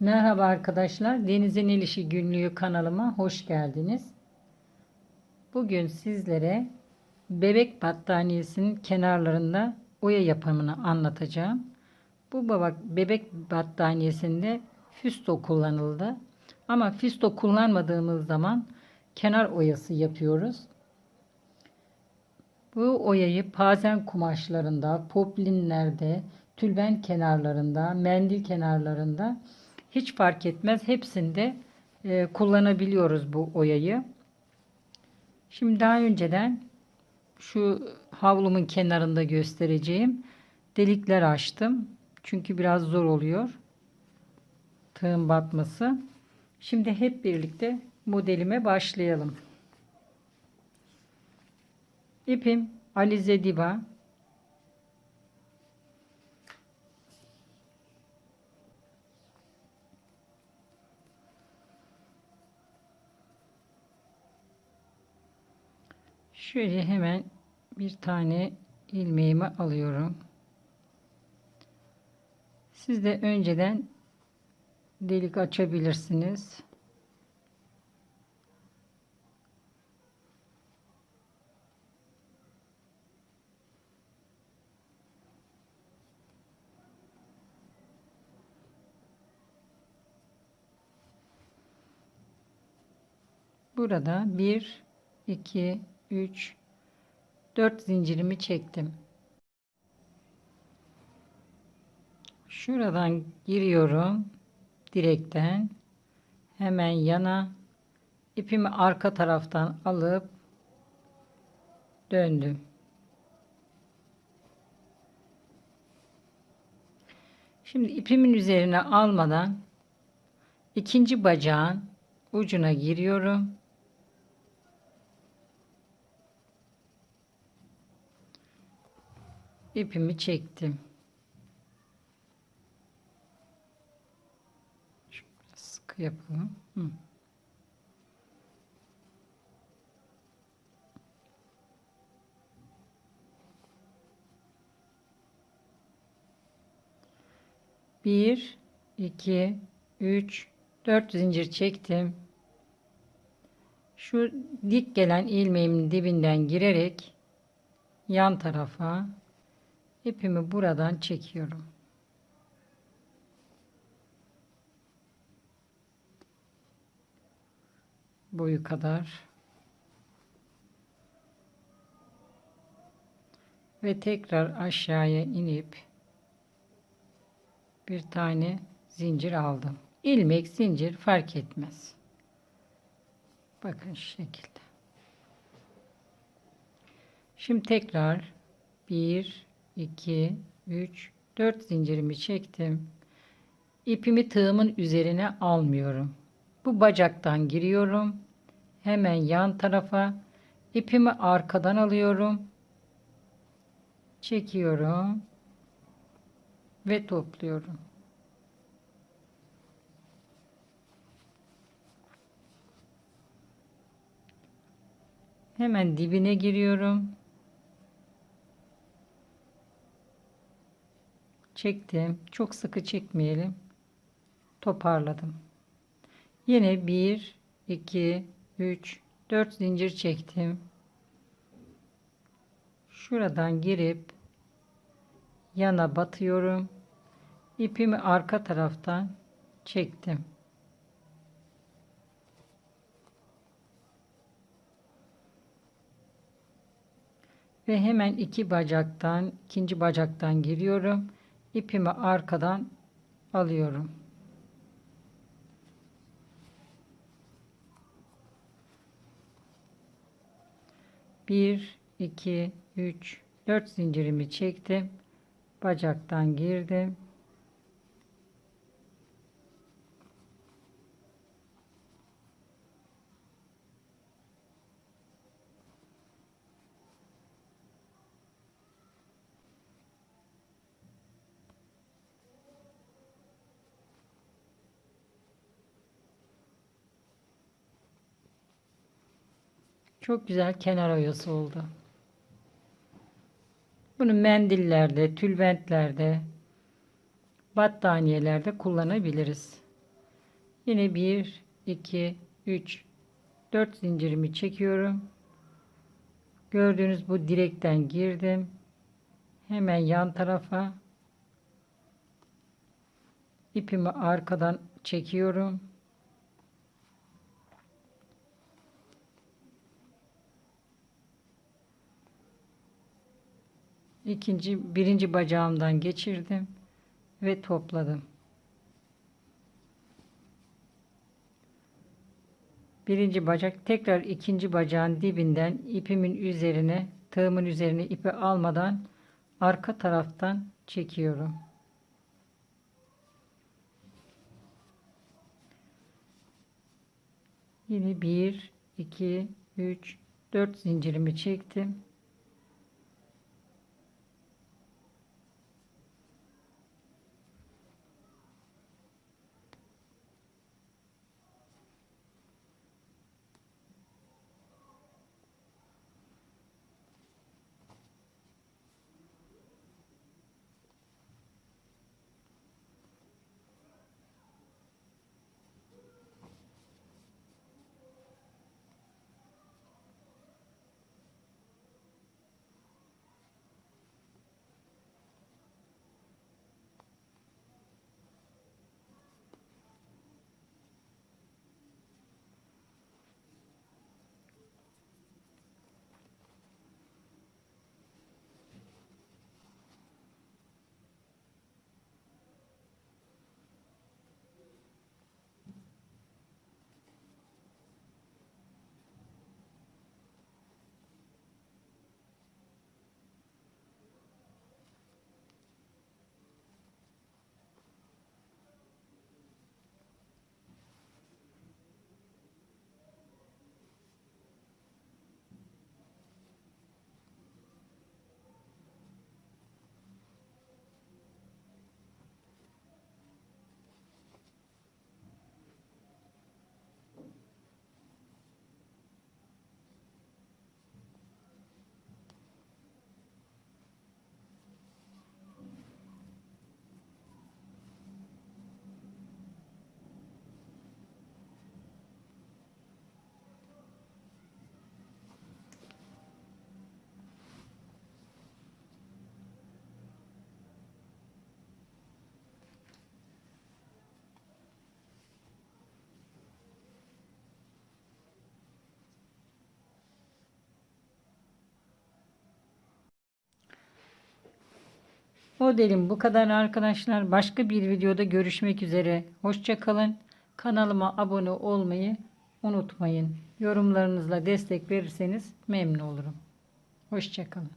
Merhaba arkadaşlar. Denizin Elişi Günlüğü kanalıma hoş geldiniz. Bugün sizlere bebek battaniyesinin kenarlarında oya yapımını anlatacağım. Bu baba- bebek battaniyesinde füsto kullanıldı. Ama füsto kullanmadığımız zaman kenar oyası yapıyoruz. Bu oyayı pazen kumaşlarında, poplinlerde, tülben kenarlarında, mendil kenarlarında hiç fark etmez. Hepsinde e, kullanabiliyoruz bu oyayı. Şimdi daha önceden şu havlumun kenarında göstereceğim delikler açtım. Çünkü biraz zor oluyor. Tığın batması. Şimdi hep birlikte modelime başlayalım. İpim Alize Diba. Şöyle hemen bir tane ilmeğimi alıyorum. Siz de önceden delik açabilirsiniz. Burada 1 2 3 4 zincirimi çektim. Şuradan giriyorum direkten hemen yana ipimi arka taraftan alıp döndüm. Şimdi ipimin üzerine almadan ikinci bacağın ucuna giriyorum. İpimi çektim. Şöyle sıkı yapalım. Hı. Bir, iki, üç, dört zincir çektim. Şu dik gelen ilmeğimin dibinden girerek yan tarafa ipimi buradan çekiyorum. Boyu kadar. Ve tekrar aşağıya inip bir tane zincir aldım. İlmek, zincir fark etmez. Bakın şu şekilde. Şimdi tekrar 1 2 3 4 zincirimi çektim. İpimi tığımın üzerine almıyorum. Bu bacaktan giriyorum. Hemen yan tarafa ipimi arkadan alıyorum. Çekiyorum ve topluyorum. Hemen dibine giriyorum. Çektim. Çok sıkı çekmeyelim. Toparladım. Yine 1 2 3 4 zincir çektim. Şuradan girip yana batıyorum. İpimi arka taraftan çektim. Ve hemen iki bacaktan, ikinci bacaktan giriyorum ipimi arkadan alıyorum. Bir, iki, üç, dört zincirimi çektim. Bacaktan girdim. Çok güzel kenar oyası oldu. Bunu mendillerde, tülbentlerde, battaniyelerde kullanabiliriz. Yine 1, 2, 3, 4 zincirimi çekiyorum. Gördüğünüz bu direkten girdim. Hemen yan tarafa ipimi arkadan çekiyorum. İkinci, birinci bacağımdan geçirdim ve topladım. Birinci bacak tekrar ikinci bacağın dibinden ipimin üzerine tığımın üzerine ipi almadan arka taraftan çekiyorum. Yine 1 2 3 4 zincirimi çektim. Modelim bu kadar arkadaşlar. Başka bir videoda görüşmek üzere. Hoşça kalın. Kanalıma abone olmayı unutmayın. Yorumlarınızla destek verirseniz memnun olurum. Hoşça kalın.